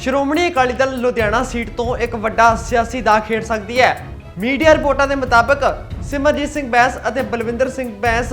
Shiromani Akali Dal Ludhiana seat ਤੋਂ ਇੱਕ ਵੱਡਾ ਸਿਆਸੀ ਦਾ ਖੇਡ ਸਕਦੀ ਹੈ। ਮੀਡੀਆ ਰਿਪੋਰਟਾਂ ਦੇ ਮੁਤਾਬਕ ਸਿਮਰਜੀਤ ਸਿੰਘ ਬੈਂਸ ਅਤੇ ਬਲਵਿੰਦਰ ਸਿੰਘ ਬੈਂਸ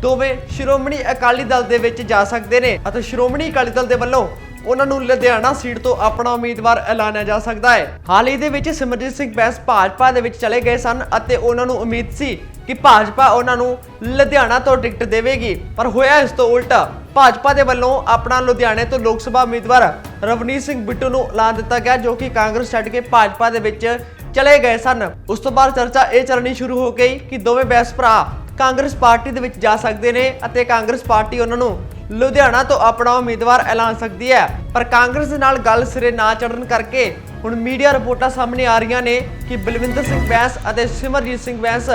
ਦੋਵੇਂ ਸ਼੍ਰੋਮਣੀ ਅਕਾਲੀ ਦਲ ਦੇ ਵਿੱਚ ਜਾ ਸਕਦੇ ਨੇ ਅਤੇ ਸ਼੍ਰੋਮਣੀ ਅਕਾਲੀ ਦਲ ਦੇ ਵੱਲੋਂ ਉਹਨਾਂ ਨੂੰ ਲੁਧਿਆਣਾ ਸੀਟ ਤੋਂ ਆਪਣਾ ਉਮੀਦਵਾਰ ਐਲਾਨਿਆ ਜਾ ਸਕਦਾ ਹੈ। ਹਾਲ ਹੀ ਦੇ ਵਿੱਚ ਸਿਮਰਜੀਤ ਸਿੰਘ ਬੈਂਸ ਭਾਜਪਾ ਦੇ ਵਿੱਚ ਚਲੇ ਗਏ ਸਨ ਅਤੇ ਉਹਨਾਂ ਨੂੰ ਉਮੀਦ ਸੀ ਕਿ ਭਾਜਪਾ ਉਹਨਾਂ ਨੂੰ ਲੁਧਿਆਣਾ ਤੋਂ ਟਿਕਟ ਦੇਵੇਗੀ। ਪਰ ਹੋਇਆ ਇਸ ਤੋਂ ਉਲਟਾ ਭਾਜਪਾ ਦੇ ਵੱਲੋਂ ਆਪਣਾ ਲੁਧਿਆਣੇ ਤੋਂ ਲੋਕ ਸਭਾ ਉਮੀਦਵਾਰ ਰਵਨੀਤ ਸਿੰਘ ਬਿੱਟੂ ਨੂੰ ਐਲਾਨ ਦਿੱਤਾ ਗਿਆ ਜੋ ਕਿ ਕਾਂਗਰਸ ਛੱਡ ਕੇ ਭਾਜਪਾ ਦੇ ਵਿੱਚ ਚਲੇ ਗਏ ਸਨ। ਉਸ ਤੋਂ ਬਾਅਦ ਚਰਚਾ ਇਹ ਚੱਲਣੀ ਸ਼ੁਰੂ ਹੋ ਗਈ ਕਿ ਦੋਵੇਂ ਬੈਸ ਭਰਾ ਕਾਂਗਰਸ ਪਾਰਟੀ ਦੇ ਵਿੱਚ ਜਾ ਸਕਦੇ ਨੇ ਅਤੇ ਕਾਂਗਰਸ ਪਾਰਟੀ ਉਹਨਾਂ ਨੂੰ ਲੁਧਿਆਣਾ ਤੋਂ ਆਪਣਾ ਉਮੀਦਵਾਰ ਐਲਾਨ ਸਕਦੀ ਹੈ। ਪਰ ਕਾਂਗਰਸ ਦੇ ਨਾਲ ਗੱਲ ਸਿਰੇ ਨਾ ਚੜਨ ਕਰਕੇ ਹੁਣ ਮੀਡੀਆ ਰਿਪੋਰਟਾਂ ਸਾਹਮਣੇ ਆ ਰਹੀਆਂ ਨੇ ਕਿ ਬਲਵਿੰਦਰ ਸਿੰਘ ਬੈਂਸ ਅਤੇ ਸਿਮਰਜੀਤ ਸਿੰਘ ਬੈਂਸ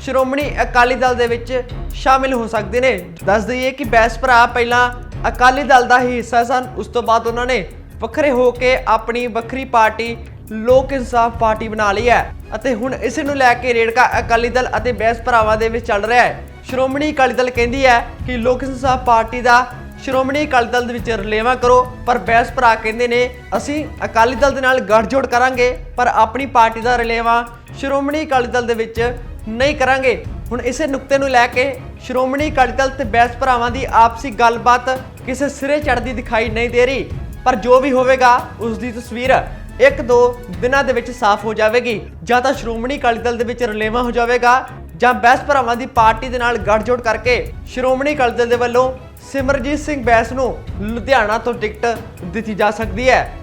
ਸ਼੍ਰੋਮਣੀ ਅਕਾਲੀ ਦਲ ਦੇ ਵਿੱਚ ਸ਼ਾਮਿਲ ਹੋ ਸਕਦੇ ਨੇ। ਦੱਸ ਦਈਏ ਕਿ ਬੈਂਸ ਭਰਾ ਪਹਿਲਾਂ ਅਕਾਲੀ ਦਲ ਦਾ ਹੀ ਹਿੱਸਾ ਸਨ। ਉਸ ਤੋਂ ਬਾਅਦ ਉਹਨਾਂ ਨੇ ਵੱਖਰੇ ਹੋ ਕੇ ਆਪਣੀ ਵੱਖਰੀ ਪਾਰਟੀ, ਲੋਕ ਇਨਸਾਫ ਪਾਰਟੀ ਬਣਾ ਲਈ ਹੈ ਅਤੇ ਹੁਣ ਇਸ ਨੂੰ ਲੈ ਕੇ ਰੇੜਕਾ ਅਕਾਲੀ ਦਲ ਅਤੇ ਬੈਂਸ ਭਰਾਵਾਂ ਦੇ ਵਿੱਚ ਚੱਲ ਰਿਹਾ ਹੈ। ਸ਼੍ਰੋਮਣੀ ਅਕਾਲੀ ਦਲ ਕਹਿੰਦੀ ਹੈ ਕਿ ਲੋਕ ਇਨਸਾਫ ਪਾਰਟੀ ਦਾ ਸ਼੍ਰੋਮਣੀ ਅਕਾਲੀ ਦਲ ਦੇ ਵਿੱਚ ਰਲੇਵਾ ਕਰੋ, ਪਰ ਬੈਂਸ ਭਰਾ ਕਹਿੰਦੇ ਨੇ, ਅਸੀਂ ਅਕਾਲੀ ਦਲ ਦੇ ਨਾਲ ਗੱਠਜੋੜ ਕਰਾਂਗੇ, ਪਰ ਆਪਣੀ ਪਾਰਟੀ ਦਾ ਰਲੇਵਾ ਸ਼੍ਰੋਮਣੀ ਅਕਾਲੀ ਦਲ ਦੇ ਵਿੱਚ ਨਹੀਂ ਕਰਾਂਗੇ। ਹੁਣ ਇਸੇ ਨੁਕਤੇ ਨੂੰ ਲੈ ਕੇ ਸ਼੍ਰੋਮਣੀ ਅਕਾਲੀ ਦਲ ਤੇ ਬੈਂਸ ਭਰਾਵਾਂ ਦੀ ਆਪਸੀ ਗੱਲਬਾਤ ਕਿਸੇ ਸਿਰੇ ਚੜ੍ਹਦੀ ਦਿਖਾਈ ਨਹੀਂ ਦੇ ਰਹੀ, ਪਰ ਜੋ ਵੀ ਹੋਵੇਗਾ ਉਸ ਦੀ ਤਸਵੀਰ ਇੱਕ ਦੋ ਦਿਨਾਂ ਦੇ ਵਿੱਚ ਸਾਫ਼ ਹੋ ਜਾਵੇਗੀ ਜਾਂ ਤਾਂ ਸ਼੍ਰੋਮਣੀ ਅਕਾਲੀ ਦਲ ਦੇ ਵਿੱਚ ਰਲੇਵਾ ਹੋ ਜਾਵੇਗਾ ਜਾਂ ਬੈਂਸ ਭਰਾਵਾਂ ਦੀ ਪਾਰਟੀ ਦੇ ਨਾਲ ਗੱਠਜੋੜ ਕਰਕੇ ਸ਼੍ਰੋਮਣੀ ਅਕਾਲੀ ਦਲ ਦੇ ਵੱਲੋਂ ਸਿਮਰਜੀਤ ਸਿੰਘ ਬੈਂਸ ਨੂੰ ਲੁਧਿਆਣਾ ਤੋਂ ਟਿਕਟ ਦਿੱਤੀ ਜਾ ਸਕਦੀ ਹੈ।